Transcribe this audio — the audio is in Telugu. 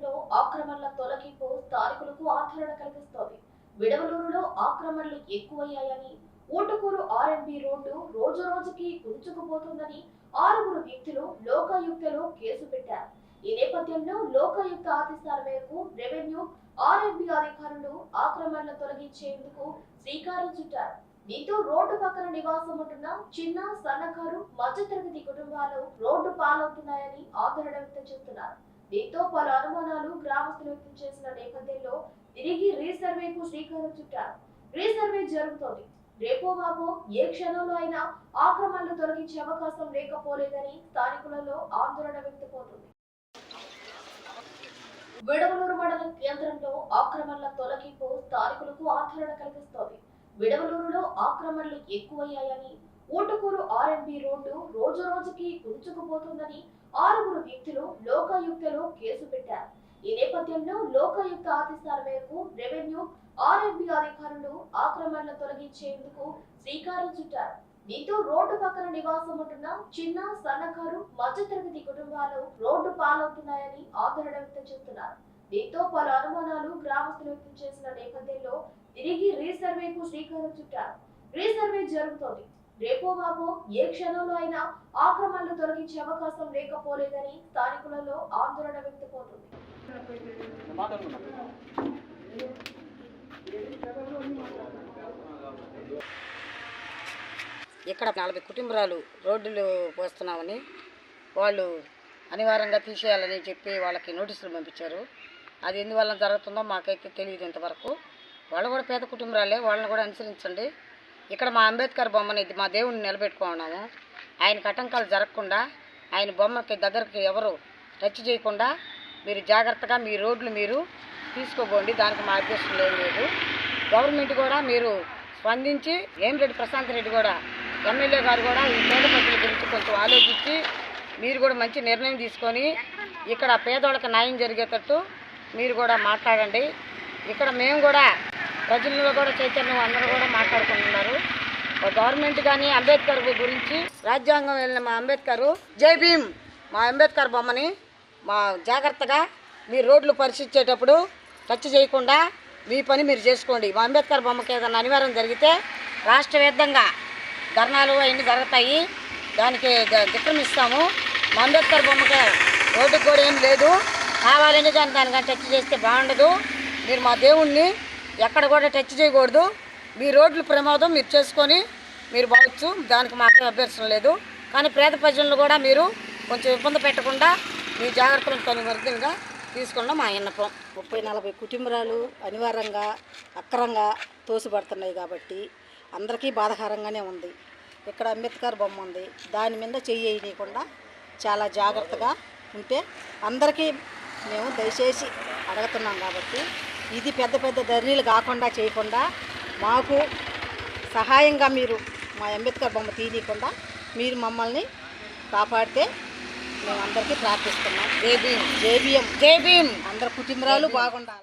కేంద్రంలో ఆక్రమణల తొలగింపు స్థానికులకు ఆందోళన కలిగిస్తోంది. విడవలూరులో ఆక్రమణలు ఎక్కువయ్యాయని ఊటుకూరు ఆర్ఎంబి రోడ్డు రోజు రోజుకి కుదుచుకుపోతుందని ఆరుగురు వ్యక్తులు లోకాయుక్తలో కేసు పెట్టారు. ఈ నేపథ్యంలో లోకాయుక్త ఆదేశాల మేరకు రెవెన్యూ ఆర్ఎంబీ అధికారులు ఆక్రమణలు తొలగించేందుకు శ్రీకారం చుట్టారు. దీంతో రోడ్డు పక్కన నివాసం ఉంటున్న చిన్న సన్నకారు మధ్యతరగతి కుటుంబాలు రోడ్డు పాలవుతున్నాయని ఆందోళన వ్యక్తం చేస్తున్నారు. దీంతో పలు అనుమానాలు గ్రామస్తులు వ్యక్తం చేసిన నేపథ్యంలో తిరిగి రీసర్వేకు శ్రీకారం చుట్టారు. రీసర్వే జరుగుతోంది. రేపో మాపో ఏ క్షణంలో అయినా ఆక్రమణలు తొలగించే అవకాశం లేకపోలేదని స్థానికులలో ఆందోళన వ్యక్తమవుతుంది. విడవలూరు మండలం కేంద్రంలో ఆక్రమణల తొలగింపు స్థానికులకు ఆందోళన కలిగిస్తోంది. విడవలూరులో ఆక్రమణలు ఎక్కువయ్యాయని ఊటుకూరు ఆర్ఎంపీ రోడ్డు రోజు రోజుకి కుదుచుకుపోతుందని ఆరుగురు వ్యక్తులు లోకాయుక్తలో కేసు పెట్టారు. ఈ నేపథ్యంలో లోకాయుక్త ఆదేశాల మేరకు రెవెన్యూ ఆర్ఎంపీ అధికారులు ఆక్రమణలు తొలగించేందుకు శ్రీకారం చుట్టారు. దీంతో రోడ్డు పక్కన నివాసం ఉంటున్న చిన్న సన్నకారు మధ్యతరగతి కుటుంబాలు రోడ్డు పాలవుతున్నాయని ఆందోళన వ్యక్తం చేస్తున్నారు. దీంతో పలు అనుమానాలు గ్రామస్తులు వ్యక్తం చేసిన నేపథ్యంలో తిరిగి రీసర్వేకు శ్రీకారం చుట్టారు. రీసర్వే జరుగుతోంది. రేపో బాబో ఏ క్షణంలో అయినా ఆక్రమణలు తొలగించే అవకాశం లేకపోలేదని స్థానికులలో ఆందోళన వ్యక్తమవుతుంది. ఇక్కడ నలభై కుటుంబాలు రోడ్డులు పోస్తున్నామని వాళ్ళు అనివార్యంగా తీసేయాలని చెప్పి వాళ్ళకి నోటీసులు పంపించారు. అది ఎందువల్ల జరుగుతుందో మాకైతే తెలియదు ఇంతవరకు. వాళ్ళు కూడా పేద కుటుంబాలే వాళ్ళని కూడా అనుసరించండి. ఇక్కడ మా అంబేద్కర్ బొమ్మని మా దేవుడిని నిలబెట్టుకున్నాము ఆయన కటంకాలు జరగకుండా ఆయన బొమ్మకి దగ్గరికి ఎవరు టచ్ చేయకుండా మీరు జాగ్రత్తగా మీ రోడ్లు మీరు తీసుకోబోండి. దానికి మా అభ్యర్థులు ఏం లేదు. గవర్నమెంట్ కూడా మీరు స్పందించి ఏం రెడ్డి ప్రశాంత్ రెడ్డి కూడా ఎమ్మెల్యే గారు కూడా ఈ పేద ప్రజల గురించి కొంచెం ఆలోచించి మీరు కూడా మంచి నిర్ణయం తీసుకొని ఇక్కడ పేదోళ్ళకి న్యాయం జరిగేటట్టు మీరు కూడా మాట్లాడండి. ఇక్కడ మేము కూడా ప్రజల్లో కూడా చైతన్యం అందరూ కూడా మాట్లాడుకుంటున్నారు. గవర్నమెంట్ కానీ అంబేద్కర్ గురించి రాజ్యాంగం వెళ్ళిన మా అంబేద్కర్ జై భీమ్! మా అంబేద్కర్ బొమ్మని మా జాగ్రత్తగా మీరు రోడ్లు పరిశీలించేటప్పుడు టచ్ చేయకుండా మీ పని మీరు చేసుకోండి. మా అంబేద్కర్ బొమ్మకి ఏదైనా అనివార్యం జరిగితే రాష్ట్ర ధర్నాలు అవన్నీ జరుగుతాయి. దానికి విక్రమిస్తాము మా అంబేద్కర్ బొమ్మకి రోడ్డు కూడా ఏం లేదు. కావాలని కానీ దానికని టచ్ చేస్తే బాగుండదు. మీరు మా దేవుణ్ణి ఎక్కడ కూడా టచ్ చేయకూడదు. మీ రోడ్లు ప్రమాదం మీరు చేసుకొని మీరు బాగొచ్చు దానికి మాకేం అభ్యర్థన లేదు. కానీ పేద ప్రజలను కూడా మీరు కొంచెం ఇబ్బంది పెట్టకుండా మీ జాగ్రత్తలను కొనుగోలుగా తీసుకున్న మా విన్నపం. ముప్పై నలభై కుటుంబాలు అనివార్యంగా అక్రంగా తోసిపడుతున్నాయి కాబట్టి అందరికీ బాధాకరంగానే ఉంది. ఇక్కడ అంబేద్కర్ బొమ్మ ఉంది. దాని మీద చెయ్యి వేయనీయకుండా చాలా జాగ్రత్తగా ఉంటే అందరికీ మేము దయచేసి అడుగుతున్నాం కాబట్టి ఇది పెద్ద పెద్ద ధరణీలు కాకుండా చేయకుండా మాకు సహాయంగా మీరు మా అంబేద్కర్ బొమ్మ తీయకుండా మీరు మమ్మల్ని కాపాడితే మేము అందరికీ ప్రార్థిస్తున్నాం జేబీఎం జేబీఎం జేబీఎం అందరి కుటుంబాలు బాగుండాలి.